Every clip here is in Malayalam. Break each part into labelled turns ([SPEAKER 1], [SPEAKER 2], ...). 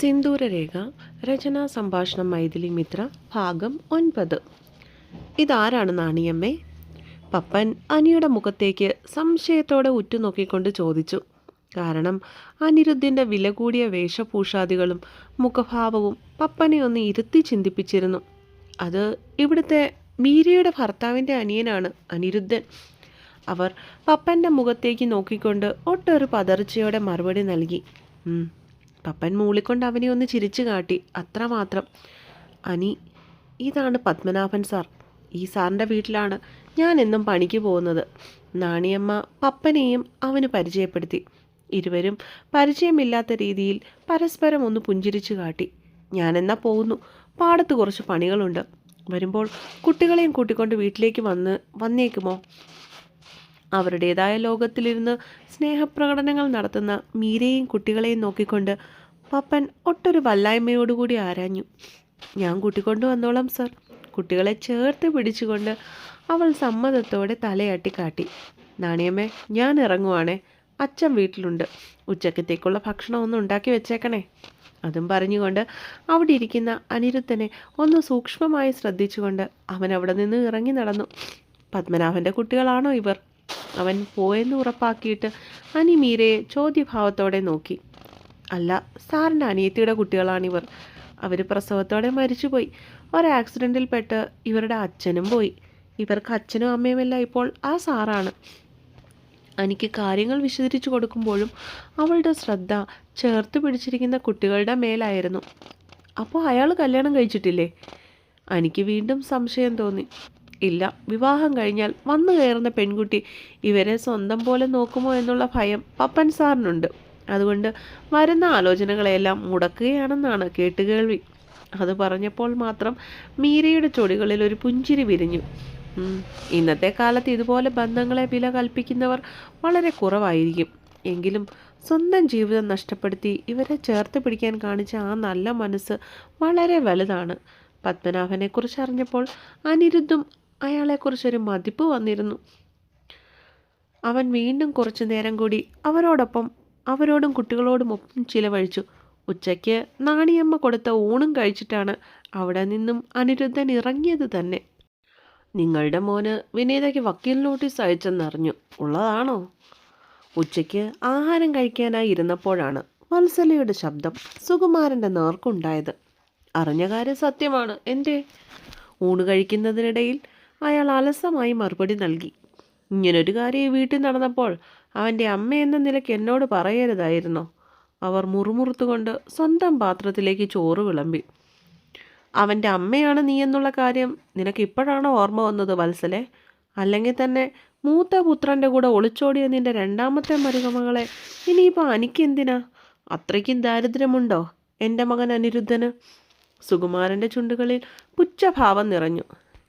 [SPEAKER 1] സിന്ദൂരരേഖ രചനാ സംഭാഷണം മൈഥിലി മിത്ര ഭാഗം ഒൻപത്. ഇതാരാണ് നാണിയമ്മേ? പപ്പൻ അനിയുടെ മുഖത്തേക്ക് സംശയത്തോടെ ഉറ്റുനോക്കിക്കൊണ്ട് ചോദിച്ചു. കാരണം അനിരുദ്ധിന്റെ വില കൂടിയ വേഷഭൂഷാദികളും മുഖഭാവവും പപ്പനെ ഒന്ന് ഇരുത്തി ചിന്തിപ്പിച്ചിരുന്നു. അത് ഇവിടുത്തെ മീരയുടെ ഭർത്താവിന്റെ അനിയനാണ് അനിരുദ്ധൻ. അവർ പപ്പന്റെ മുഖത്തേക്ക് നോക്കിക്കൊണ്ട് ഒട്ടൊരു പതർച്ചയോടെ മറുപടി നൽകി. പപ്പൻ മൂളിക്കൊണ്ട് അവനെ ഒന്ന് ചിരിച്ചു കാട്ടി. അത്രമാത്രം അനി ഇതാണ് പത്മനാഭൻ സാർ. ഈ സാറിന്റെ വീട്ടിലാണ് ഞാൻ എന്നും പണിക്ക് പോകുന്നത്. നാണിയമ്മ പപ്പനെയും അവന് പരിചയപ്പെടുത്തി. ഇരുവരും പരിചയമില്ലാത്ത രീതിയിൽ പരസ്പരം ഒന്ന് പുഞ്ചിരിച്ചു കാട്ടി. ഞാനെന്നാ പോകുന്നു? പാടത്ത് കുറച്ച് പണികളുണ്ട്. വരുമ്പോൾ കുട്ടികളെയും കൂട്ടിക്കൊണ്ട് വീട്ടിലേക്ക് വന്ന് വന്നേക്കുമോ? അവരുടേതായ ലോകത്തിലിരുന്ന് സ്നേഹപ്രകടനങ്ങൾ നടത്തുന്ന മീരയും കുട്ടികളെയും നോക്കിക്കൊണ്ട് പപ്പൻ ഒട്ടൊരു വല്ലായ്മയോടുകൂടി ആരാഞ്ഞു. ഞാൻ കൂട്ടിക്കൊണ്ടു വന്നോളാം സർ. കുട്ടികളെ ചേർത്ത് പിടിച്ചുകൊണ്ട് അവൾ സമ്മതത്തോടെ തലയാട്ടി കാട്ടി. നാണിയമ്മേ ഞാൻ ഇറങ്ങുവാണേ. അച്ഛൻ വീട്ടിലുണ്ട്. ഉച്ചക്കത്തേക്കുള്ള ഭക്ഷണം ഒന്ന് ഉണ്ടാക്കി വെച്ചേക്കണേ. അതും പറഞ്ഞുകൊണ്ട് അവിടെ ഇരിക്കുന്ന അനിരുദ്ധനെ ഒന്ന് സൂക്ഷ്മമായി ശ്രദ്ധിച്ചുകൊണ്ട് അവൻ അവിടെ നിന്ന് ഇറങ്ങി നടന്നു. പത്മനാഭന്റെ കുട്ടികളാണോ ഇവർ? അവൻ പോയെന്ന് ഉറപ്പാക്കിയിട്ട് അനി മീരയെ ചോദ്യഭാവത്തോടെ നോക്കി. അല്ല സാറിന്റെ അനിയത്തിയുടെ കുട്ടികളാണിവർ. അവർ പ്രസവത്തോടെ മരിച്ചുപോയി. ഒരു ആക്സിഡന്റിൽപ്പെട്ട് ഇവരുടെ അച്ഛനും പോയി. ഇവർക്ക് അച്ഛനും അമ്മയുമെല്ലാം ഇപ്പോൾ ആ സാറാണ്. എനിക്ക് കാര്യങ്ങൾ വിശദീകരിച്ചു കൊടുക്കുമ്പോഴും അവളുടെ ശ്രദ്ധ ചേർത്ത് പിടിച്ചിരിക്കുന്ന കുട്ടികളുടെ മേലായിരുന്നു. അപ്പോൾ അയാൾ കല്യാണം കഴിച്ചിട്ടില്ലേ? എനിക്ക് വീണ്ടും സംശയം തോന്നി. ഇല്ല. വിവാഹം കഴിഞ്ഞാൽ വന്നു കയറുന്ന പെൺകുട്ടി ഇവരെ സ്വന്തം പോലെ നോക്കുമോ എന്നുള്ള ഭയം പപ്പൻ സാറിനുണ്ട്. അതുകൊണ്ട് വരുന്ന ആലോചനകളെല്ലാം മുടക്കുകയാണെന്നാണ് കേട്ടുകേൾവി. അത് പറഞ്ഞപ്പോൾ മാത്രം മീരയുടെ ചൊടികളിൽ ഒരു പുഞ്ചിരി വിരിഞ്ഞു. ഇന്നത്തെ കാലത്ത് ഇതുപോലെ ബന്ധങ്ങളെ വില കൽപ്പിക്കുന്നവർ വളരെ കുറവായിരിക്കും. എങ്കിലും സ്വന്തം ജീവിതം നഷ്ടപ്പെടുത്തി ഇവരെ ചേർത്ത് പിടിക്കാൻ കാണിച്ച ആ നല്ല മനസ്സ് വളരെ വലുതാണ്. പത്മനാഭനെക്കുറിച്ച് അറിഞ്ഞപ്പോൾ അനിരുദ്ധും അയാളെക്കുറിച്ചൊരു മതിപ്പ് വന്നിരുന്നു. അവൻ വീണ്ടും കുറച്ചു നേരം കൂടി അവരോടൊപ്പം അവരോടും കുട്ടികളോടും ഒപ്പം ചിലവഴിച്ചു. ഉച്ചയ്ക്ക് നാണിയമ്മ കൊടുത്ത ഊണും കഴിച്ചിട്ടാണ് അവിടെ നിന്നും അനിരുദ്ധൻ ഇറങ്ങിയത് തന്നെ. നിങ്ങളുടെ മോന് വിനീതയ്ക്ക് വക്കീൽ നോട്ടീസ് അയച്ചെന്നറിഞ്ഞു. ഉള്ളതാണോ? ഉച്ചയ്ക്ക് ആഹാരം കഴിക്കാനായി ഇരുന്നപ്പോഴാണ് വത്സലയുടെ ശബ്ദം സുകുമാരന്റെ നേർക്കുണ്ടായത്. അറിഞ്ഞ കാര്യം സത്യമാണ്. എന്റെ ഊണ് കഴിക്കുന്നതിനിടയിൽ അയാൾ അലസമായി മറുപടി നൽകി. ഇങ്ങനൊരു കാര്യം വീട്ടിൽ നടന്നപ്പോൾ അവന്റെ എന്ന നിലയ്ക്ക് എന്നോട് പറയരുതായിരുന്നോ? അവർ മുറുമുറുത്തുകൊണ്ട് സ്വന്തം പാത്രത്തിലേക്ക് ചോറ് വിളമ്പി. അവന്റെ അമ്മയാണ് നീ എന്നുള്ള കാര്യം നിനക്ക് ഇപ്പോഴാണോ ഓർമ്മ വന്നത് വത്സലെ? അല്ലെങ്കിൽ തന്നെ മൂത്ത പുത്രന്റെ കൂടെ ഒളിച്ചോടിയ നിന്റെ രണ്ടാമത്തെ മരുമകളെ ഇനിയിപ്പോൾ എനിക്കെന്തിനാ അത്രയ്ക്കും ദാരിദ്ര്യമുണ്ടോ എന്റെ മകൻ അനിരുദ്ധന്? സുകുമാരന്റെ ചുണ്ടുകളിൽ പുച്ഛഭാവം നിറഞ്ഞു.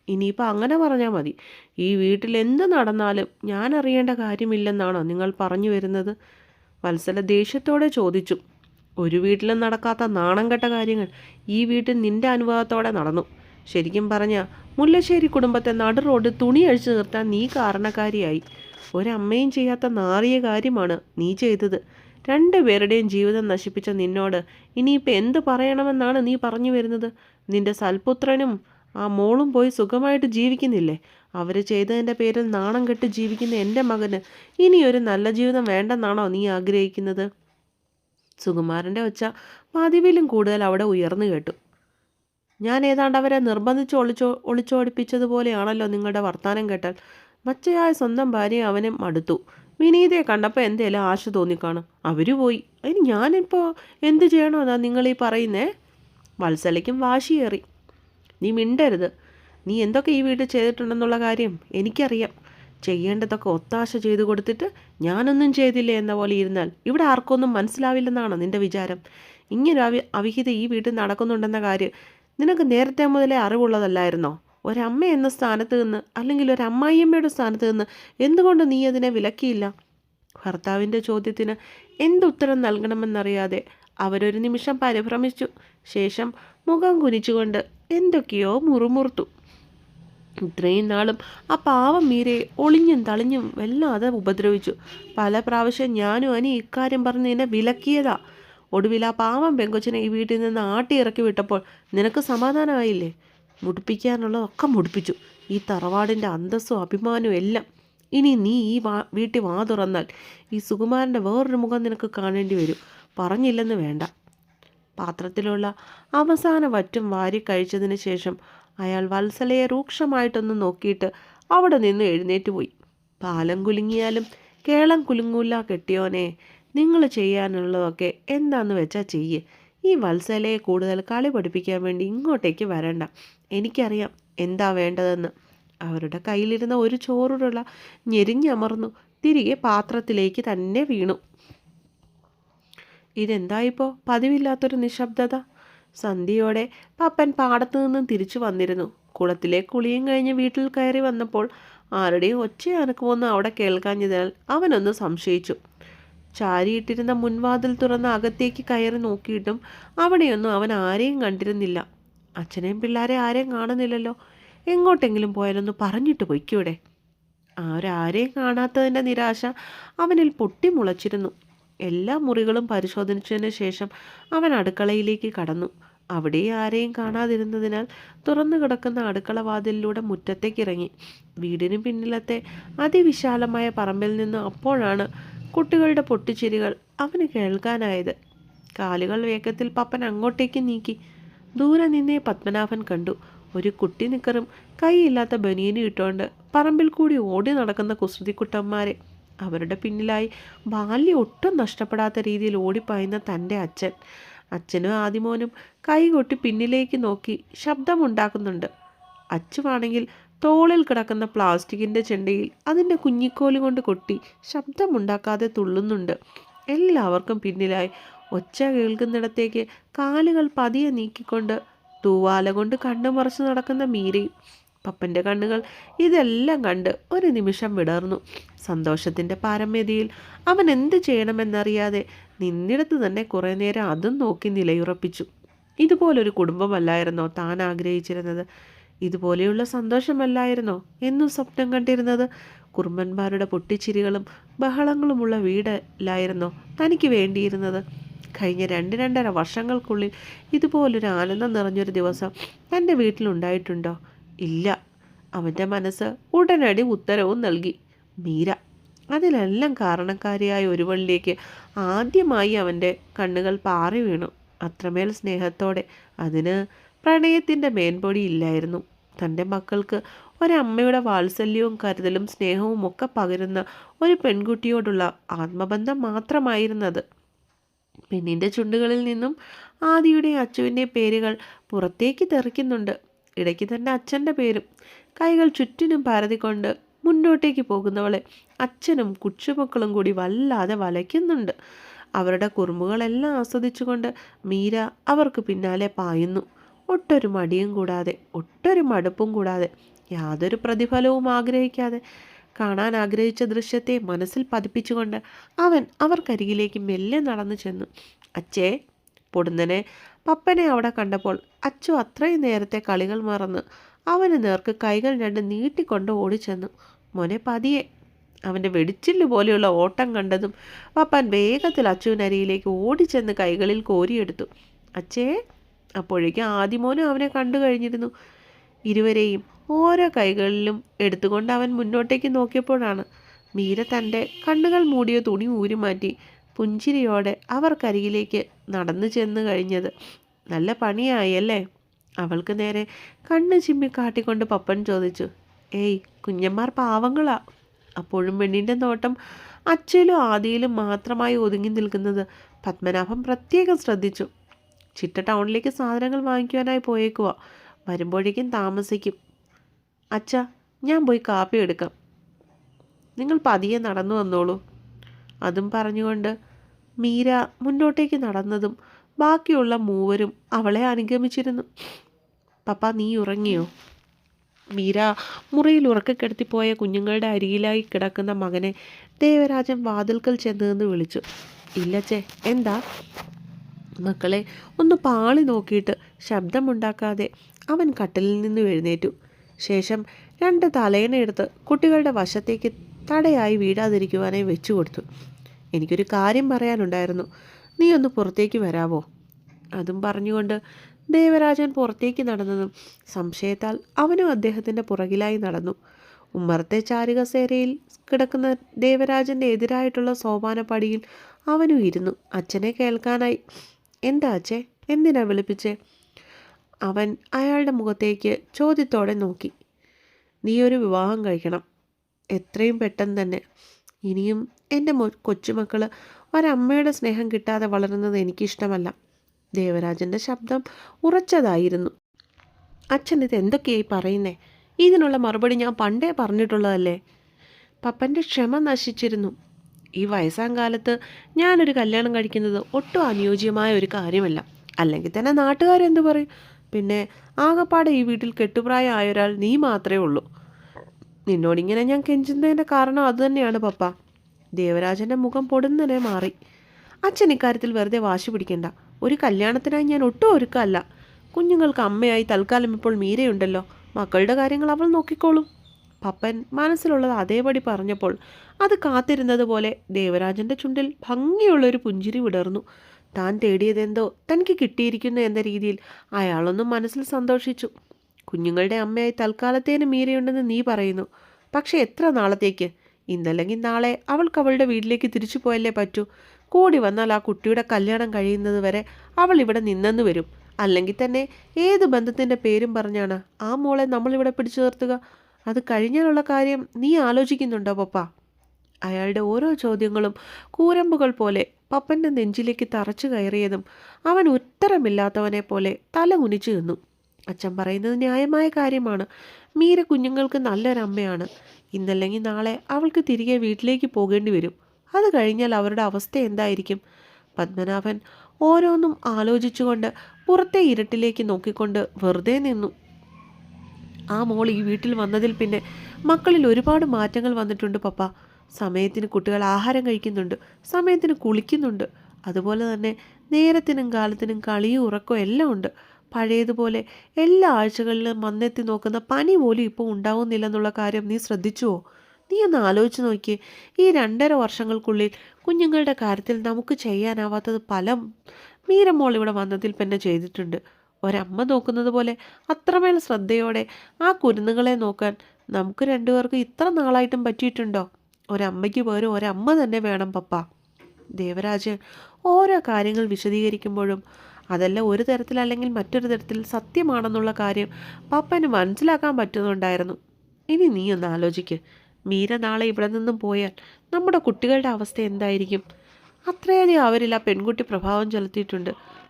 [SPEAKER 1] ഇനിയിപ്പോൾ അങ്ങനെ പറഞ്ഞാൽ മതി. ഈ വീട്ടിൽ എന്ത് നടന്നാലും ഞാൻ അറിയേണ്ട കാര്യമില്ലെന്നാണോ നിങ്ങൾ പറഞ്ഞു വരുന്നത്? വത്സല ദേഷ്യത്തോടെ ചോദിച്ചു. ഒരു വീട്ടിലും നടക്കാത്ത നാണം കെട്ട കാര്യങ്ങൾ ഈ വീട്ടിൽ നിന്റെ അനുഭവത്തോടെ നടന്നു. ശരിക്കും പറഞ്ഞാൽ മുല്ലശ്ശേരി കുടുംബത്തെ നടു റോഡ് തുണി അഴിച്ചു നിർത്താൻ നീ കാരണക്കാരിയായി. ഒരമ്മയും ചെയ്യാത്ത നാറിയ കാര്യമാണ് നീ ചെയ്തത്. രണ്ടുപേരുടെയും ജീവിതം നശിപ്പിച്ച നിന്നോട് ഇനിയിപ്പോൾ എന്ത് പറയണമെന്നാണ് നീ പറഞ്ഞു വരുന്നത്? നിന്റെ സൽപുത്രനും ആ മോളും പോയി സുഖമായിട്ട് ജീവിക്കുന്നില്ലേ? അവർ ചെയ്തതിന്റെ പേരിൽ നാണം കെട്ട് ജീവിക്കുന്ന എന്റെ മകന് ഇനിയൊരു നല്ല ജീവിതം വേണ്ടെന്നാണോ നീ ആഗ്രഹിക്കുന്നത്? സുകുമാരന്റെ ഒച്ച പതിവിലും കൂടുതൽ അവിടെ ഉയർന്നു കേട്ടു. ഞാൻ ഏതാണ്ട് അവരെ നിർബന്ധിച്ച് ഒളിച്ചോ ഒളിച്ചോടിപ്പിച്ചതുപോലെയാണല്ലോ നിങ്ങളുടെ വർത്തമാനം കേട്ടാൽ. മച്ചയായ സ്വന്തം ഭാര്യ അവനെ മടുത്തു. വിനീതയെ കണ്ടപ്പോൾ എന്തേലും ആശ തോന്നിക്കാണും. അവർ പോയി. അതിന് ഞാനിപ്പോൾ എന്ത് ചെയ്യണോ അതാ നിങ്ങൾ ഈ പറയുന്നേ? വത്സലയ്ക്കും വാശിയേറി. നീ മിണ്ടരുത്. നീ എന്തൊക്കെ ഈ വീട്ടിൽ ചെയ്തിട്ടുണ്ടെന്നുള്ള കാര്യം എനിക്കറിയാം. ചെയ്യേണ്ടതൊക്കെ ഒത്താശ ചെയ്തു കൊടുത്തിട്ട് ഞാനൊന്നും ചെയ്തില്ല എന്ന പോലെ ഇരുന്നാൽ ഇവിടെ ആർക്കൊന്നും മനസ്സിലാവില്ലെന്നാണോ നിന്റെ വിചാരം? ഇങ്ങനെ അവി അവിഹിത ഈ വീട്ടിൽ നടക്കുന്നുണ്ടെന്ന കാര്യം നിനക്ക് നേരത്തെ മുതലേ അറിവുള്ളതല്ലായിരുന്നോ? ഒരമ്മ എന്ന സ്ഥാനത്ത് നിന്ന് അല്ലെങ്കിൽ ഒരു അമ്മായിയമ്മയുടെ സ്ഥാനത്ത് നിന്ന് എന്തുകൊണ്ട് നീ അതിനെ വിലക്കിയില്ല? ഭർത്താവിന്റെ ചോദ്യത്തിന് എന്തുത്തരം നൽകണമെന്നറിയാതെ അവരൊരു നിമിഷം പരിഭ്രമിച്ചു. ശേഷം മുഖം കുനിച്ചുകൊണ്ട് എന്തൊക്കെയോ മുറുമുറുത്തു. ഇത്രയും നാളും ആ പാവം മീരയെ ഒളിഞ്ഞും തളിഞ്ഞും വല്ലാതെ ഉപദ്രവിച്ചു. പല പ്രാവശ്യം ഞാനും അനി ഇക്കാര്യം പറഞ്ഞ് നിന്നെ വിലക്കിയതാ. ഒടുവിൽ ആ പാവം പെങ്കൊച്ചിനെ ഈ വീട്ടിൽ നിന്ന് ആട്ടി ഇറക്കി വിട്ടപ്പോൾ നിനക്ക് സമാധാനമായില്ലേ? മുടിപ്പിക്കാനുള്ളതൊക്കെ മുടിപ്പിച്ചു. ഈ തറവാടിന്റെ അന്തസ്സും അഭിമാനവും എല്ലാം. ഇനി നീ ഈ വാ വീട്ടിൽ വാ തുറന്നാൽ ഈ സുകുമാരന്റെ വേറൊരു മുഖം നിനക്ക് കാണേണ്ടി വരും. പറഞ്ഞില്ലെന്ന് വേണ്ട. പാത്രത്തിലുള്ള അവസാന വറ്റും വാരി കഴിച്ചതിന് ശേഷം അയാൾ വത്സലയെ രൂക്ഷമായിട്ടൊന്ന് നോക്കിയിട്ട് അവിടെ നിന്ന് എഴുന്നേറ്റ് പോയി. പാലം കുലുങ്ങിയാലും കേളം കുലുങ്ങൂല കെട്ടിയോനെ നിങ്ങൾ ചെയ്യാനുള്ളതൊക്കെ എന്താന്ന് വെച്ചാൽ ചെയ്യ്. ഈ വത്സലയെ കൂടുതൽ കളി പഠിപ്പിക്കാൻ വേണ്ടി ഇങ്ങോട്ടേക്ക് വരണ്ട. എനിക്കറിയാം എന്താ വേണ്ടതെന്ന്. അവരുടെ കയ്യിലിരുന്ന ഒരു ചോറുള്ള ഞെരിഞ്ഞമർന്നു. തിരികെ പാത്രത്തിലേക്ക് തന്നെ വീണു. ഇതെന്തായിപ്പോ? പതിവില്ലാത്തൊരു നിശബ്ദത. സന്ധ്യയോടെ പപ്പൻ പാടത്തു നിന്നും തിരിച്ചു വന്നിരുന്നു. കുളത്തിലെ കുളിയും കഴിഞ്ഞ് വീട്ടിൽ കയറി വന്നപ്പോൾ ആരുടെയും ഒച്ച അനക്കുമൊന്നും അവിടെ കേൾക്കാഞ്ഞതിനാൽ അവനൊന്ന് സംശയിച്ചു. ചാരിയിട്ടിരുന്ന മുൻവാതിൽ തുറന്ന് അകത്തേക്ക് കയറി നോക്കിയിട്ടും അവിടെയൊന്നും അവൻ ആരെയും കണ്ടിരുന്നില്ല. അച്ഛനെയും പിള്ളേരെ ആരെയും കാണുന്നില്ലല്ലോ. എങ്ങോട്ടെങ്കിലും പോയാലൊന്ന് പറഞ്ഞിട്ട് പൊയ്ക്കൂടെ. ആരാരെയും കാണാത്തതിന്റെ നിരാശ അവനിൽ പൊട്ടിമുളച്ചിരുന്നു. എല്ലാ മുറികളും പരിശോധിച്ചതിന് ശേഷം അവൻ അടുക്കളയിലേക്ക് കടന്നു. അവിടെ ആരെയും കാണാതിരുന്നതിനാൽ തുറന്നു കിടക്കുന്ന അടുക്കള വാതിലിലൂടെ മുറ്റത്തേക്ക് ഇറങ്ങി. വീടിന് പിന്നിലത്തെ അതിവിശാലമായ പറമ്പിൽ നിന്ന് അപ്പോഴാണ് കുട്ടികളുടെ പൊട്ടിച്ചിരികൾ അവന് കേൾക്കാനായത്. കാലുകൾ വേഗത്തിൽ പപ്പൻ അങ്ങോട്ടേക്ക് നീക്കി. ദൂരെ നിന്നേ പത്മനാഭൻ കണ്ടു. ഒരു കുട്ടി നിക്കറും കൈയില്ലാത്ത ബനിയനും ഇട്ടുകൊണ്ട് പറമ്പിൽ കൂടി ഓടി നടക്കുന്ന കുസൃതിക്കുട്ടന്മാരെ. അവരുടെ പിന്നിലായി ബാല്യം ഒട്ടും നഷ്ടപ്പെടാത്ത രീതിയിൽ ഓടിപ്പായുന്ന തന്റെ അച്ഛൻ. അച്ഛനും ആദിമോനും കൈകൊട്ടി പിന്നിലേക്ക് നോക്കി ശബ്ദമുണ്ടാക്കുന്നുണ്ട്. അച്ചുവാണെങ്കിൽ തോളിൽ കിടക്കുന്ന പ്ലാസ്റ്റിക്കിന്റെ ചെണ്ടയിൽ അതിന്റെ കുഞ്ഞിക്കോൽ കൊണ്ട് കൊട്ടി ശബ്ദമുണ്ടാക്കാതെ തുള്ളുന്നുണ്ട്. എല്ലാവർക്കും പിന്നിലായി ഒച്ച കേൾക്കുന്നിടത്തേക്ക് കാലുകൾ പതിയെ നീക്കിക്കൊണ്ട് തൂവാല കൊണ്ട് കണ്ണു മറച്ച് നടക്കുന്ന മീരയും പപ്പന്റെ കണ്ണുകൾ ഇതെല്ലാം കണ്ട് ഒരു നിമിഷം വിടർന്നു. സന്തോഷത്തിന്റെ പാരമ്യതയിൽ അവൻ എന്ത് ചെയ്യണമെന്നറിയാതെ നിന്നിടത്ത് തന്നെ കുറേ നേരം അതും നോക്കി നിലയുറപ്പിച്ചു. ഇതുപോലൊരു കുടുംബമല്ലായിരുന്നോ താൻ ആഗ്രഹിച്ചിരുന്നത്? ഇതുപോലെയുള്ള സന്തോഷമല്ലായിരുന്നോ എന്നും സ്വപ്നം കണ്ടിരുന്നത്? കുറുമ്പന്മാരുടെ പൊട്ടിച്ചിരികളും ബഹളങ്ങളുമുള്ള വീടല്ലായിരുന്നോ തനിക്ക് വേണ്ടിയിരുന്നത്? കഴിഞ്ഞ രണ്ട് രണ്ടര വർഷങ്ങൾക്കുള്ളിൽ ഇതുപോലൊരു ആനന്ദം നിറഞ്ഞൊരു ദിവസം തന്റെ വീട്ടിലുണ്ടായിട്ടുണ്ടോ? ഇല്ല. അവന്റെ മനസ്സ് ഉടനടി ഉത്തരവും നൽകി. മീര. അതിലെല്ലാം കാരണക്കാരിയായ ഒരുവളിലേക്ക് ആദ്യമായി അവന്റെ കണ്ണുകൾ പാറി വീണു. അത്രമേൽ സ്നേഹത്തോടെ. അതിന് പ്രണയത്തിന്റെ മേൻപൊടി ഇല്ലായിരുന്നു. തന്റെ മക്കൾക്ക് ഒരമ്മയുടെ വാത്സല്യവും കരുതലും സ്നേഹവും ഒക്കെ പകരുന്ന ഒരു പെൺകുട്ടിയോടുള്ള ആത്മബന്ധം മാത്രമായിരുന്നത്. പെണ്ണിന്റെ ചുണ്ടുകളിൽ നിന്നും ആദിയുടെ അച്ചുവിന്റെ പേരുകൾ പുറത്തേക്ക് തെറിക്കുന്നുണ്ട്. ഇടയ്ക്ക് തന്നെ അച്ഛന്റെ പേരും കൈകൾ ചുറ്റിനും പരതിക്കൊണ്ട് മുന്നോട്ടേക്ക് പോകുന്നവളെ അച്ഛനും കുച്ചുമക്കളും കൂടി വല്ലാതെ വലയ്ക്കുന്നുണ്ട്. അവരുടെ കുറുമ്പുകളെല്ലാം ആസ്വദിച്ചുകൊണ്ട് മീര അവർക്ക് പിന്നാലെ പായുന്നു. ഒട്ടൊരു മടിയും കൂടാതെ ഒട്ടൊരു മടുപ്പും കൂടാതെ യാതൊരു പ്രതിഫലവും ആഗ്രഹിക്കാതെ കാണാൻ ആഗ്രഹിച്ച ദൃശ്യത്തെ മനസ്സിൽ പതിപ്പിച്ചുകൊണ്ട് അവൻ അവർക്കരികിലേക്ക് മെല്ലെ നടന്നു ചെന്നു. അച്ഛേ പൊടുന്നനെ പപ്പനെ അവിടെ കണ്ടപ്പോൾ അച്ചു അത്രയും നേരത്തെ കളികൾ മറന്ന് അവന് നേർക്ക് കൈകൾ രണ്ട് നീട്ടിക്കൊണ്ട് ഓടിച്ചെന്നു. മോനെ പതിയെ. അവന്റെ വെടിച്ചില്ല് പോലെയുള്ള ഓട്ടം കണ്ടതും പപ്പാൻ വേഗത്തിൽ അച്ചുവിനരിയിലേക്ക് ഓടിച്ചെന്ന് കൈകളിൽ കോരിയെടുത്തു. അച്ഛേ അപ്പോഴേക്കും ആദ്യമോനും അവനെ കണ്ടു കഴിഞ്ഞിരുന്നു. ഇരുവരെയും ഓരോ കൈകളിലും എടുത്തുകൊണ്ട് അവൻ മുന്നോട്ടേക്ക് നോക്കിയപ്പോഴാണ് മീര തന്റെ കണ്ണുകൾ മൂടിയ തുണി ഊരിമാറ്റി പുഞ്ചിരിയോടെ അവർക്കരികിലേക്ക് നടന്നു ചെന്ന് കഴിഞ്ഞത്. നല്ല പണിയായി അല്ലേ? അവൾക്ക് നേരെ കണ്ണ് ചിമ്മി കാട്ടിക്കൊണ്ട് പപ്പൻ ചോദിച്ചു ഏയ് കുഞ്ഞന്മാർ പാവങ്ങളാ. അപ്പോഴും പെണ്ണിന്റെ നോട്ടം അച്ചയിലും ആദിയിലും മാത്രമായി ഒതുങ്ങി നിൽക്കുന്നത് പത്മനാഭൻ പ്രത്യേകം ശ്രദ്ധിച്ചു. ചിറ്റ ടൗണിലേക്ക് സാധനങ്ങൾ വാങ്ങിക്കുവാനായി പോയേക്കുക വരുമ്പോഴേക്കും താമസിക്കും. അച്ഛ ഞാൻ പോയി കാപ്പി എടുക്കാം. നിങ്ങൾ പതിയെ നടന്നു വന്നോളൂ. അതും പറഞ്ഞുകൊണ്ട് മീര മുന്നോട്ടേക്ക് നടന്നതും ബാക്കിയുള്ള മൂവരും അവളെ അനുഗമിച്ചിരുന്നു. പപ്പ നീ ഉറങ്ങിയോ? മീര മുറിയിൽ ഉറക്കക്കെടുത്തിപ്പോയ കുഞ്ഞുങ്ങളുടെ അരികിലായി കിടക്കുന്ന മകനെ ദേവരാജൻ വാതിൽക്കൽ ചെന്ന് വിളിച്ചു. ഇല്ലച്ചേ എന്താ? മക്കളെ ഒന്ന് പാളി നോക്കിയിട്ട് ശബ്ദമുണ്ടാക്കാതെ അവൻ കട്ടിലിൽ നിന്ന് എഴുന്നേറ്റു. ശേഷം രണ്ട് തലയണയെടുത്ത് കുട്ടികളുടെ വശത്തേക്ക് തടയായി വീടാതിരിക്കുവാനായി വെച്ചു കൊടുത്തു. എനിക്കൊരു കാര്യം പറയാനുണ്ടായിരുന്നു. നീ ഒന്ന് പുറത്തേക്ക് വരാവോ? അതും പറഞ്ഞുകൊണ്ട് ദേവരാജൻ പുറത്തേക്ക് നടന്നതും സംശയത്താൽ അവനും അദ്ദേഹത്തിന്റെ പുറകിലായി നടന്നു. ഉമ്മറത്തെ ചാരികസേരയിൽ കിടക്കുന്ന ദേവരാജന്റെ എതിരായിട്ടുള്ള സോപാനപ്പടിയിൽ അവനും ഇരുന്നു. അച്ഛനെ കേൾക്കാനായി. എന്താ അച്ഛേ? എന്തിനാ വിളിപ്പിച്ചേ? അവൻ അയാളുടെ മുഖത്തേക്ക് ചോദ്യത്തോടെ നോക്കി. നീ ഒരു വിവാഹം കഴിക്കണം. എത്രയും പെട്ടെന്ന് തന്നെ. ഇനിയും എന്റെ കൊച്ചുമക്കൾ ഒരമ്മയുടെ സ്നേഹം കിട്ടാതെ വളരുന്നത് എനിക്കിഷ്ടമല്ല. ദേവരാജന്റെ ശബ്ദം ഉറച്ചതായിരുന്നു. അച്ഛൻ ഇത് എന്തൊക്കെയായി പറയുന്നേ? ഇതിനുള്ള മറുപടി ഞാൻ പണ്ടേ പറഞ്ഞിട്ടുള്ളതല്ലേ? പപ്പന്റെ ക്ഷമ നശിച്ചിരുന്നു. ഈ വയസ്സാം കാലത്ത് ഞാനൊരു കല്യാണം കഴിക്കുന്നത് ഒട്ടും അനുയോജ്യമായ ഒരു കാര്യമല്ല. അല്ലെങ്കിൽ തന്നെ നാട്ടുകാരെന്ത് പറയും? പിന്നെ ആകപ്പാടെ ഈ വീട്ടിൽ കെട്ടുപ്രായമായ ഒരാൾ നീ മാത്രമേ ഉള്ളൂ. നിന്നോടിങ്ങനെ ഞാൻ കെഞ്ചുന്നതിന്റെ കാരണം അതുതന്നെയാണ് പപ്പ. ദേവരാജന്റെ മുഖം പൊടുന്നനെ മാറി. അച്ഛൻ ഇക്കാര്യത്തിൽ വെറുതെ വാശി പിടിക്കണ്ട. ഒരു കല്യാണത്തിനായി ഞാൻ ഒട്ടും ഒരുക്കമല്ല. കുഞ്ഞുങ്ങൾക്ക് അമ്മയായി തൽക്കാലം ഇപ്പോൾ മീരയുണ്ടല്ലോ. മക്കളുടെ കാര്യങ്ങൾ അവൾ നോക്കിക്കോളും. പപ്പൻ മനസ്സിലുള്ളത് അതേപടി പറഞ്ഞപ്പോൾ അത് കാത്തിരുന്നത് പോലെ ദേവരാജന്റെ ചുണ്ടിൽ ഭംഗിയുള്ളൊരു പുഞ്ചിരി വിടർന്നു. താൻ തേടിയതെന്തോ തനിക്ക് കിട്ടിയിരിക്കുന്നു എന്ന രീതിയിൽ അയാളൊന്നും മനസ്സിൽ സന്തോഷിച്ചു. കുഞ്ഞുങ്ങളുടെ അമ്മയായി തൽക്കാലത്തേന് മീരയുണ്ടെന്ന് നീ പറയുന്നു. പക്ഷേ എത്ര നാളത്തേക്ക്? ഇന്നല്ലെങ്കിൽ നാളെ അവൾക്ക് അവളുടെ വീട്ടിലേക്ക് തിരിച്ചു പോയല്ലേ പറ്റൂ. കൂടി വന്നാൽ ആ കുട്ടിയുടെ കല്യാണം കഴിയുന്നത് വരെ അവൾ ഇവിടെ നിന്നെന്ന് വരും. അല്ലെങ്കിൽ തന്നെ ഏത് ബന്ധത്തിന്റെ പേരും പറഞ്ഞാണ് ആ മോളെ നമ്മളിവിടെ പിടിച്ചു നിർത്തുക? അത് കഴിഞ്ഞാലുള്ള കാര്യം നീ ആലോചിക്കുന്നുണ്ടോ പപ്പ? അയാളുടെ ഓരോ ചോദ്യങ്ങളും കൂരമ്പുകൾ പോലെ പപ്പന്റെ നെഞ്ചിലേക്ക് തറച്ചു കയറിയതും അവൻ ഉത്തരമില്ലാത്തവനെ പോലെ തല കുനിച്ചു നിന്നു. അച്ഛൻ പറയുന്നത് ന്യായമായ കാര്യമാണ്. മീര കുഞ്ഞുങ്ങൾക്ക് നല്ലൊരമ്മയാണ്. ഇന്നല്ലെങ്കിൽ നാളെ അവൾക്ക് തിരികെ വീട്ടിലേക്ക് പോകേണ്ടി വരും. അത് കഴിഞ്ഞാൽ അവരുടെ അവസ്ഥ എന്തായിരിക്കും? പത്മനാഭൻ ഓരോന്നും ആലോചിച്ചുകൊണ്ട് പുറത്തെ ഇരുട്ടിലേക്ക് നോക്കിക്കൊണ്ട് വെറുതെ നിന്നു. ആ മോൾ ഈ വീട്ടിൽ വന്നതിൽ പിന്നെ മക്കളിൽ ഒരുപാട് മാറ്റങ്ങൾ വന്നിട്ടുണ്ട് പപ്പ. സമയത്തിന് കുട്ടികൾ ആഹാരം കഴിക്കുന്നുണ്ട് സമയത്തിന് കുളിക്കുന്നുണ്ട്. അതുപോലെ തന്നെ നേരത്തിനും കാലത്തിനും കളിയും ഉറക്കവും എല്ലാം ഉണ്ട്. പഴയതുപോലെ എല്ലാ ആഴ്ചകളിലും വന്നെത്തി നോക്കുന്ന പനി പോലും ഇപ്പോൾ ഉണ്ടാവുന്നില്ലെന്നുള്ള കാര്യം നീ ശ്രദ്ധിച്ചുവോ? നീ ഒന്ന് ആലോചിച്ച് നോക്കിയേ. ഈ രണ്ടര വർഷങ്ങൾക്കുള്ളിൽ കുഞ്ഞുങ്ങളുടെ കാര്യത്തിൽ നമുക്ക് ചെയ്യാനാവാത്തത് പല മീരമോൾ ഇവിടെ വന്നതിൽ പിന്നെ ചെയ്തിട്ടുണ്ട്. ഒരമ്മ നോക്കുന്നത് പോലെ അത്രമേൽ ശ്രദ്ധയോടെ ആ കുരുന്നുകളെ നോക്കാൻ നമുക്ക് രണ്ടുപേർക്കും ഇത്ര നാളായിട്ടും പറ്റിയിട്ടുണ്ടോ? ഒരമ്മയ്ക്ക് പകരം ഒരമ്മ തന്നെ വേണം പപ്പ. ദേവരാജൻ ഓരോ കാര്യങ്ങൾ വിശദീകരിക്കുമ്പോഴും അതെല്ലാം ഒരു തരത്തിലല്ലെങ്കിൽ മറ്റൊരു തരത്തിൽ സത്യമാണെന്നുള്ള കാര്യം പപ്പന് മനസ്സിലാക്കാൻ പറ്റുന്നുണ്ടായിരുന്നു. ഇനി നീ ഒന്ന് ആലോചിക്ക്. മീര നാളെ ഇവിടെ നിന്നും പോയാൽ നമ്മുടെ കുട്ടികളുടെ അവസ്ഥ എന്തായിരിക്കും? അത്രയധികം അവരിൽ ആ പെൺകുട്ടി പ്രഭാവം ചെലുത്തിയിട്ടുണ്ട്.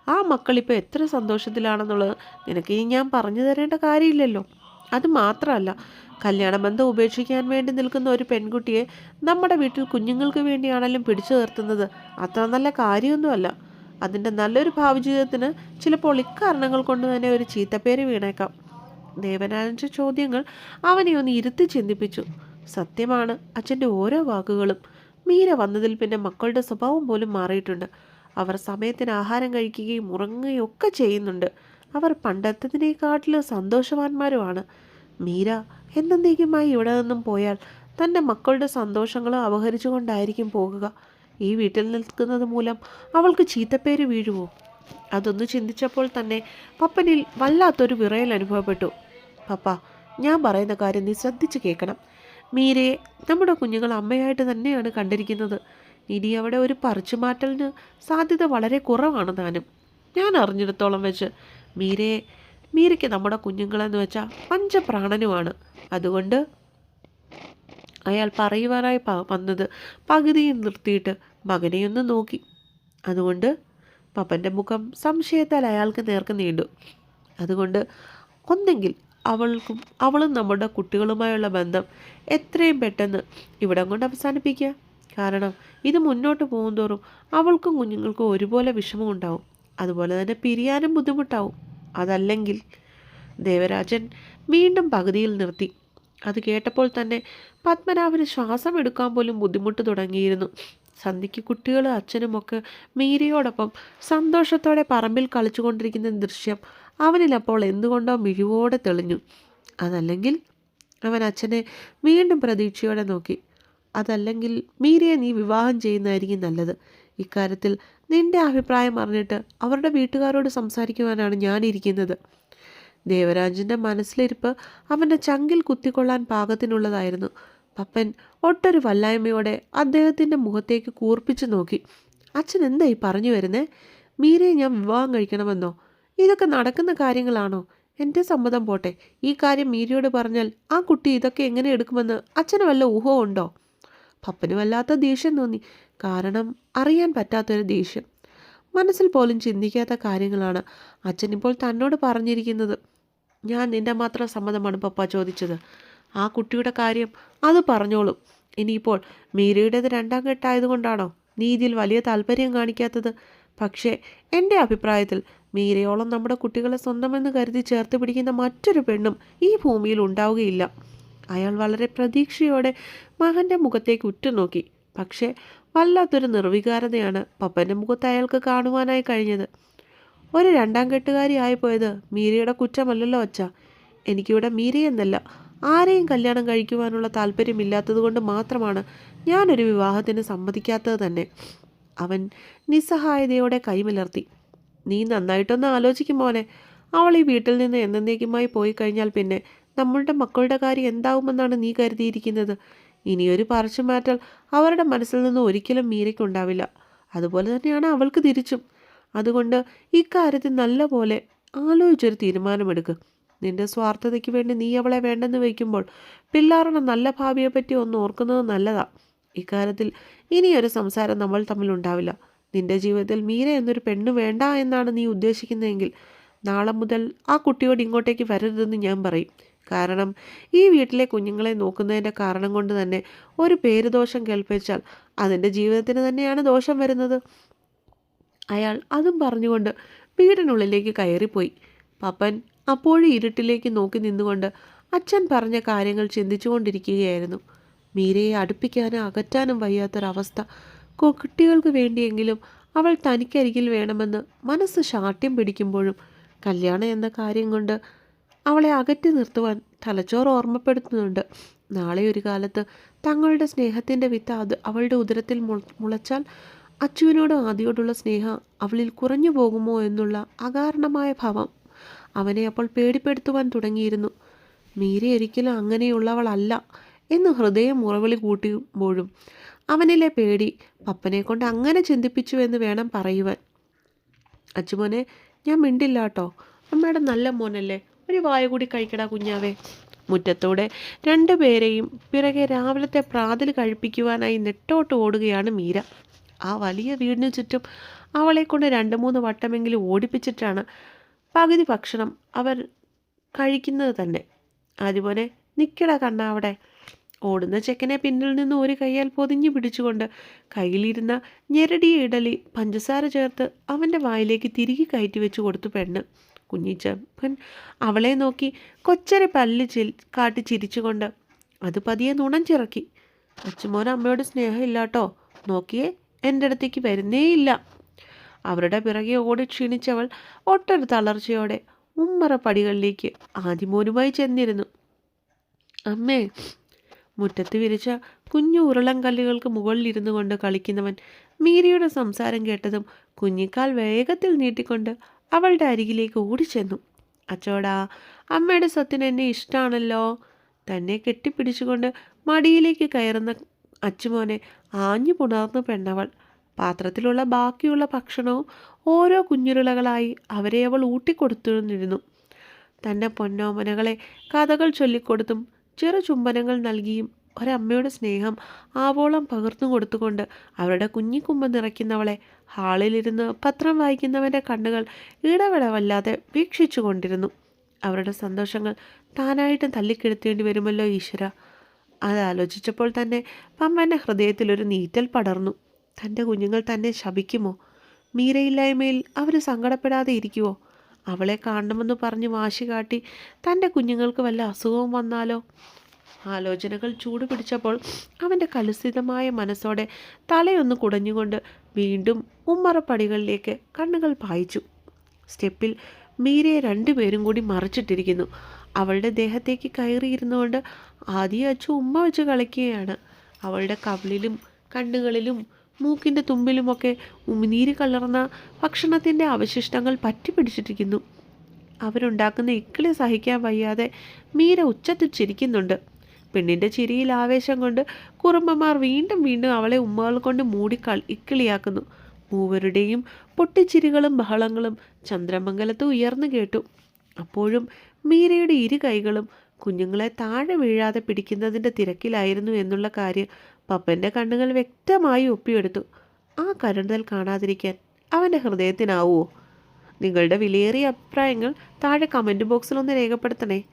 [SPEAKER 1] ആ മക്കളിപ്പോൾ എത്ര സന്തോഷത്തിലാണെന്നുള്ളത് നിനക്ക് ഇനി ഞാൻ പറഞ്ഞു തരേണ്ട കാര്യമില്ലല്ലോ. അത് മാത്രമല്ല കല്യാണ ബന്ധം ഉപേക്ഷിക്കാൻ വേണ്ടി നിൽക്കുന്ന ഒരു പെൺകുട്ടിയെ നമ്മുടെ വീട്ടിൽ കുഞ്ഞുങ്ങൾക്ക് വേണ്ടിയാണെങ്കിലും പിടിച്ചു നിർത്തുന്നത്. അത്ര നല്ല കാര്യമൊന്നുമല്ല. അതിന്റെ നല്ലൊരു ഭാവി ജീവിതത്തിന് ചിലപ്പോൾ ഇക്കാരണങ്ങൾ കൊണ്ട് തന്നെ ഒരു ചീത്തപ്പേര് വീണേക്കാം. ദേവനാനന്റെ ചോദ്യങ്ങൾ അവനെ ഒന്ന് ഇരുത്തി ചിന്തിപ്പിച്ചു. സത്യമാണ്. അച്ഛന്റെ ഓരോ വാക്കുകളും മീര വന്നതിൽ പിന്നെ മക്കളുടെ സ്വഭാവം പോലും മാറിയിട്ടുണ്ട്. അവർ സമയത്തിന് ആഹാരം കഴിക്കുകയും ഉറങ്ങുകയും ഒക്കെ ചെയ്യുന്നുണ്ട്. അവർ പണ്ടത്തതിനേക്കാട്ടിലും സന്തോഷവാന്മാരുമാണ്. മീര എന്നേക്കുമായി ഇവിടെ നിന്നും പോയാൽ തന്റെ മക്കളുടെ സന്തോഷങ്ങൾ അപഹരിച്ചുകൊണ്ടായിരിക്കും പോകുക. ഈ വീട്ടിൽ നിൽക്കുന്നത് മൂലം അവൾക്ക് ചീത്തപ്പേര് വീഴുമോ? അതൊന്ന് ചിന്തിച്ചപ്പോൾ തന്നെ പപ്പനിൽ വല്ലാത്തൊരു വിറയൽ അനുഭവപ്പെട്ടു. പപ്പ ഞാൻ പറയുന്ന കാര്യം നീ ശ്രദ്ധിച്ച് കേൾക്കണം. മീരയെ നമ്മുടെ കുഞ്ഞുങ്ങൾ അമ്മയായിട്ട് തന്നെയാണ് കണ്ടിരിക്കുന്നത്. ഇനി അവിടെ ഒരു പറിച്ചുമാറ്റലിന് സാധ്യത വളരെ കുറവാണ് താനും. ഞാൻ അറിഞ്ഞിടത്തോളം വെച്ച് മീരയെ മീരയ്ക്ക് നമ്മുടെ കുഞ്ഞുങ്ങളെന്ന് വെച്ചാൽ പഞ്ചപ്രാണനുമാണ്. അതുകൊണ്ട് അയാൾ പറയുവാനായി വന്നത് പകുതിയിൽ നിർത്തിയിട്ട് മകനെയൊന്ന് നോക്കി. അതുകൊണ്ട് പപ്പന്റെ മുഖം സംശയത്താൽ അയാൾക്ക് നേർക്ക് നീണ്ടു. അതുകൊണ്ട് ഒന്നെങ്കിൽ അവൾക്കും അവളും നമ്മുടെ കുട്ടികളുമായുള്ള ബന്ധം എത്രയും പെട്ടെന്ന് ഇവിടം കൊണ്ട് അവസാനിപ്പിക്കുക. കാരണം ഇത് മുന്നോട്ട് പോകുന്തോറും അവൾക്കും കുഞ്ഞുങ്ങൾക്കും ഒരുപോലെ വിഷമം ഉണ്ടാവും. അതുപോലെ തന്നെ പിരിയാനും ബുദ്ധിമുട്ടാവും. അതല്ലെങ്കിൽ ദേവരാജൻ വീണ്ടും പകുതിയിൽ നിർത്തി. അത് കേട്ടപ്പോൾ തന്നെ പത്മനാഭന് ശ്വാസം എടുക്കാൻ പോലും ബുദ്ധിമുട്ട് തുടങ്ങിയിരുന്നു. സന്ധ്യയ്ക്ക് കുട്ടികളും അച്ഛനുമൊക്കെ മീരയോടൊപ്പം സന്തോഷത്തോടെ പറമ്പിൽ കളിച്ചുകൊണ്ടിരിക്കുന്ന ദൃശ്യം അവനിലപ്പോൾ എന്തുകൊണ്ടോ മിഴിവോടെ തെളിഞ്ഞു. അതല്ലെങ്കിൽ അവൻ അച്ഛനെ വീണ്ടും പ്രതീക്ഷയോടെ നോക്കി. അതല്ലെങ്കിൽ മീരയെ നീ വിവാഹം ചെയ്യുന്നതായിരിക്കും നല്ലത്. ഇക്കാര്യത്തിൽ നിന്റെ അഭിപ്രായം അറിഞ്ഞിട്ട് അവരുടെ വീട്ടുകാരോട് സംസാരിക്കുവാനാണ് ഞാനിരിക്കുന്നത്. ദേവരാജന്റെ മനസ്സിലിരിപ്പ് അവന്റെ ചങ്കിൽ കുത്തിക്കൊള്ളാൻ പാകത്തിനുള്ളതായിരുന്നു. പപ്പൻ ഒട്ടൊരു വല്ലായ്മയോടെ അദ്ദേഹത്തിന്റെ മുഖത്തേക്ക് കൂർപ്പിച്ചു നോക്കി. അച്ഛൻ എന്തായി പറഞ്ഞു വരുന്നേ? മീരയെ ഞാൻ വിവാഹം കഴിക്കണമെന്നോ? ഇതൊക്കെ നടക്കുന്ന കാര്യങ്ങളാണോ? എന്റെ സമ്മതം പോട്ടെ. ഈ കാര്യം മീരിയോട് പറഞ്ഞാൽ ആ കുട്ടി ഇതൊക്കെ എങ്ങനെ എടുക്കുമെന്ന് അച്ഛന് വല്ല ഊഹവും ഉണ്ടോ? പപ്പന് വല്ലാത്ത ദേഷ്യം തോന്നി. കാരണം അറിയാൻ പറ്റാത്തൊരു ദേഷ്യം. മനസ്സിൽ പോലും ചിന്തിക്കാത്ത കാര്യങ്ങളാണ് അച്ഛൻ ഇപ്പോൾ തന്നോട് പറഞ്ഞിരിക്കുന്നത്. ഞാൻ നിന്റെ മാത്രം സമ്മതമാണ് പപ്പ ചോദിച്ചത്. ആ കുട്ടിയുടെ കാര്യം അത് പറഞ്ഞോളും. ഇനിയിപ്പോൾ മീരയുടേത് രണ്ടാം കെട്ടായതുകൊണ്ടാണോ നീ ഇതിൽ വലിയ താല്പര്യം കാണിക്കാത്തത്. പക്ഷേ എന്റെ അഭിപ്രായത്തിൽ മീരയോളം നമ്മുടെ കുട്ടികളെ സ്വന്തമെന്ന് കരുതി ചേർത്ത് പിടിക്കുന്ന മറ്റൊരു പെണ്ണും ഈ ഭൂമിയിൽ ഉണ്ടാവുകയില്ല. അയാൾ വളരെ പ്രതീക്ഷയോടെ മകന്റെ മുഖത്തേക്ക് ഉറ്റുനോക്കി. പക്ഷേ വല്ലാത്തൊരു നിർവികാരതയാണ് പപ്പന്റെ മുഖത്ത് അയാൾക്ക് കാണുവാനായി കഴിഞ്ഞത്. ഒരു രണ്ടാം കെട്ടുകാരി ആയിപ്പോയത് മീരയുടെ കുറ്റമല്ലല്ലോ അച്ഛ. എനിക്കിവിടെ മീരയെന്നല്ല ആരെയും കല്യാണം കഴിക്കുവാനുള്ള താല്പര്യമില്ലാത്തതുകൊണ്ട് മാത്രമാണ് ഞാനൊരു വിവാഹത്തിന് സമ്മതിക്കാത്തത് തന്നെ. അവൻ നിസ്സഹായതയോടെ കൈമലർത്തി. നീ നന്നായിട്ടൊന്ന് ആലോചിക്കും മോനെ. അവൾ ഈ വീട്ടിൽ നിന്ന് എന്നേക്കുമായി പോയി കഴിഞ്ഞാൽ പിന്നെ നമ്മളുടെ മക്കളുടെ കാര്യം എന്താവുമെന്നാണ് നീ കരുതിയിരിക്കുന്നത്. ഇനിയൊരു പറിച്ചുമാറ്റൽ അവരുടെ മനസ്സിൽ നിന്ന് ഒരിക്കലും മീരയ്ക്കുണ്ടാവില്ല. അതുപോലെ തന്നെയാണ് അവൾക്ക് തിരിച്ചും. അതുകൊണ്ട് ഇക്കാര്യത്തിൽ നല്ല പോലെ ആലോചിച്ചൊരു തീരുമാനമെടുക്കുക നിന്റെ സ്വാർത്ഥതയ്ക്ക് വേണ്ടി നീ അവളെ വേണ്ടെന്ന് വയ്ക്കുമ്പോൾ പിള്ളാറുടെ നല്ല ഭാവിയെപ്പറ്റി ഒന്ന് ഓർക്കുന്നത് നല്ലതാണ് ഇക്കാര്യത്തിൽ ഇനിയൊരു സംസാരം നമ്മൾ തമ്മിലുണ്ടാവില്ല. നിന്റെ ജീവിതത്തിൽ മീര എന്നൊരു പെണ്ണ് വേണ്ട എന്നാണ് നീ ഉദ്ദേശിക്കുന്നതെങ്കിൽ നാളെ മുതൽ ആ കുട്ടിയോട് ഇങ്ങോട്ടേക്ക് വരരുതെന്ന് ഞാൻ പറയും. കാരണം ഈ വീട്ടിലെ കുഞ്ഞുങ്ങളെ നോക്കുന്നതിന്റെ കാരണം കൊണ്ട് തന്നെ ഒരു പേര് ദോഷം കേൾപ്പിച്ചാൽ അതിന്റെ ജീവിതത്തിന് തന്നെയാണ് ദോഷം വരുന്നത്. അയാൾ അതും പറഞ്ഞുകൊണ്ട് വീടിനുള്ളിലേക്ക് കയറിപ്പോയി. പപ്പൻ അപ്പോഴും ഇരുട്ടിലേക്ക് നോക്കി നിന്നുകൊണ്ട് അച്ഛൻ പറഞ്ഞ കാര്യങ്ങൾ ചിന്തിച്ചുകൊണ്ടിരിക്കുകയായിരുന്നു. മീരയെ അടുപ്പിക്കാനും അകറ്റാനും വയ്യാത്തൊരവസ്ഥ കുട്ടികൾക്ക് വേണ്ടിയെങ്കിലും അവൾ തനിക്കരികിൽ വേണമെന്ന് മനസ്സ് ശാഠ്യം പിടിക്കുമ്പോഴും കല്യാണം എന്ന കാര്യം കൊണ്ട് അവളെ അകറ്റി നിർത്തുവാൻ തലച്ചോറ് ഓർമ്മപ്പെടുത്തുന്നുണ്ട്. നാളെ ഒരു കാലത്ത് തങ്ങളുടെ സ്നേഹത്തിന്റെ വിത്ത് അത് അവളുടെ ഉദരത്തിൽ മുളച്ചാൽ അച്ചുവിനോടും ആദിയോടുള്ള സ്നേഹം അവളിൽ കുറഞ്ഞു പോകുമോ എന്നുള്ള അകാരണമായ ഭാവം അവനെ അപ്പോൾ പേടിപ്പെടുത്തുവാൻ തുടങ്ങിയിരുന്നു. മീര ഒരിക്കലും അങ്ങനെയുള്ളവളല്ല എന്ന് ഹൃദയം മുറവിളി കൂട്ടിയുമ്പോഴും അവനിലെ പേടി പപ്പനെ കൊണ്ട് അങ്ങനെ ചിന്തിപ്പിച്ചു എന്ന് വേണം പറയുവാൻ. അച്ചുമോനെ ഞാൻ മിണ്ടില്ല കേട്ടോ അമ്മയുടെ നല്ല മോനല്ലേ. ഒരു വായ കൂടി കഴിക്കടാ കുഞ്ഞാവേ. മുറ്റത്തൂടെ രണ്ടുപേരെയും പിറകെ രാവിലത്തെ പ്രാതൽ കഴിപ്പിക്കുവാനായി നെട്ടോട്ട് ഓടുകയാണ് മീര. ആ വലിയ വീടിനു ചുറ്റും അവളെ കൊണ്ട് രണ്ട് മൂന്ന് വട്ടമെങ്കിലും ഓടിപ്പിച്ചിട്ടാണ് പകുതി ഭക്ഷണം അവർ കഴിക്കുന്നത് തന്നെ. അതുപോലെ നിൽക്കട കണ്ണ അവിടെ. ഓടുന്ന ചെക്കനെ പിന്നിൽ നിന്ന് ഒരു കൈയാൽ പൊതിഞ്ഞു പിടിച്ചുകൊണ്ട് കയ്യിലിരുന്ന ഞെരടിയ ഇഡലി പഞ്ചസാര ചേർത്ത് അവന്റെ വായിലേക്ക് തിരികെ കയറ്റി വെച്ച് കൊടുത്തു പെണ്ണ്. കുഞ്ഞിച്ചപ്പൻ അവളെ നോക്കി കൊച്ചരെ പല്ല് ചിൽ കാട്ടി ചിരിച്ചുകൊണ്ട് അത് പതിയെ നുണഞ്ചിറക്കി അച്ഛമോൻ അമ്മയോട് സ്നേഹമില്ലാട്ടോ. നോക്കിയേ എന്റെ അടുത്തേക്ക് വരുന്നേയില്ല. അവരുടെ പിറകെ ഓടി ക്ഷീണിച്ചവൾ ഒട്ടൊരു തളർച്ചയോടെ ഉമ്മറ പടികളിലേക്ക് ആദിമോനുമായി ചെന്നിരുന്നു. അമ്മേ മുറ്റത്ത് വിരിച്ച കുഞ്ഞു ഉരുളൻ കല്ലുകൾക്ക് മുകളിലിരുന്നു കൊണ്ട് കളിക്കുന്നവൻ മീരയുടെ സംസാരം കേട്ടതും കുഞ്ഞിക്കാൽ വേഗത്തിൽ നീട്ടിക്കൊണ്ട് അവളുടെ അരികിലേക്ക് ഓടിച്ചെന്നു. അച്ചോടാ അമ്മയുടെ സത്തിന് എന്നെ ഇഷ്ടമാണല്ലോ തന്നെ കെട്ടിപ്പിടിച്ചുകൊണ്ട് മടിയിലേക്ക് കയറുന്ന അച്ചുമോനെ ആഞ്ഞു പുണർന്നു പെണ്ണവൾ. പാത്രത്തിലുള്ള ബാക്കിയുള്ള ഭക്ഷണവും ഓരോ കുഞ്ഞുരുളകളായി അവരെ അവൾ ഊട്ടിക്കൊടുത്തിരുന്നിരുന്നു. തന്റെ പൊന്നോമനകളെ കഥകൾ ചൊല്ലിക്കൊടുത്തും ചെറു ചുംബനങ്ങൾ നൽകിയും ഒരമ്മയുടെ സ്നേഹം ആവോളം പകർന്നു കൊടുത്തുകൊണ്ട് അവരുടെ കുഞ്ഞിക്കുമ്പ് നിറയ്ക്കുന്നവളെ ഹാളിലിരുന്ന് പത്രം വായിക്കുന്നവന്റെ കണ്ണുകൾ ഇടവിടവല്ലാതെ വീക്ഷിച്ചു കൊണ്ടിരുന്നു. അവരുടെ സന്തോഷങ്ങൾ താനായിട്ട് തല്ലിക്കെടുത്തേണ്ടി വരുമല്ലോ ഈശ്വര. അതാലോചിച്ചപ്പോൾ തന്നെ പമ്മന്റെ ഹൃദയത്തിലൊരു നീറ്റൽ പടർന്നു. തന്റെ കുഞ്ഞുങ്ങൾ തന്നെ ശപിക്കുമോ? മീരയില്ലായ്മയിൽ അവർ സങ്കടപ്പെടാതെ ഇരിക്കുമോ അവളെ കാണണമെന്ന് പറഞ്ഞ് വാശി കാട്ടി തന്റെ കുഞ്ഞുങ്ങൾക്ക് വല്ല അസുഖവും വന്നാലോ? ആലോചനകൾ ചൂട് പിടിച്ചപ്പോൾ അവന്റെ കലുഷിതമായ മനസ്സോടെ തലയൊന്ന് കുടഞ്ഞുകൊണ്ട് വീണ്ടും ഉമ്മറപ്പടികളിലേക്ക് കണ്ണുകൾ പായിച്ചു. സ്റ്റെപ്പിൽ മീരയെ രണ്ടുപേരും കൂടി മറിച്ചിട്ടിരിക്കുന്നു. അവളുടെ ദേഹത്തേക്ക് കയറിയിരുന്നുകൊണ്ട് ആദ്യ അച്ചു ഉമ്മ വെച്ച് കളിക്കുകയാണ്. അവളുടെ കവിളിലും കണ്ണുകളിലും മൂക്കിന്റെ തുമ്പിലുമൊക്കെ ഉമിനീര് കലർന്ന ഭക്ഷണത്തിന്റെ അവശിഷ്ടങ്ങൾ പറ്റിപ്പിടിച്ചിരിക്കുന്നു അവരുണ്ടാക്കുന്ന ഇക്കിളി സഹിക്കാൻ വയ്യാതെ മീര ഉച്ചത്തിൽ ചിരിക്കുന്നുണ്ട്. പെണ്ണിന്റെ ചിരിയിൽ ആവേശം കൊണ്ട് കുറുമ്പന്മാർ വീണ്ടും വീണ്ടും അവളെ ഉമ്മകൾ കൊണ്ട് മൂടി ഇക്കിളിയാക്കുന്നു. മൂവരുടെയും പൊട്ടിച്ചിരികളും ബഹളങ്ങളും ചന്ദ്രമംഗലത്ത് ഉയർന്നു കേട്ടു. അപ്പോഴും മീരയുടെ ഇരു കൈകളും കുഞ്ഞുങ്ങളെ താഴെ വീഴാതെ പിടിക്കുന്നതിന്റെ തിരക്കിലായിരുന്നു എന്നുള്ള കാര്യം പപ്പന്റെ കണ്ണുകൾ വ്യക്തമായി ഒപ്പിയെടുത്തു. ആ കരുതൽ കാണാതിരിക്കാൻ അവന്റെ ഹൃദയത്തിനാവുമോ നിങ്ങളുടെ വിലയേറിയ അഭിപ്രായങ്ങൾ താഴെ കമന്റ് ബോക്സിൽ ഒന്ന് രേഖപ്പെടുത്തണേ.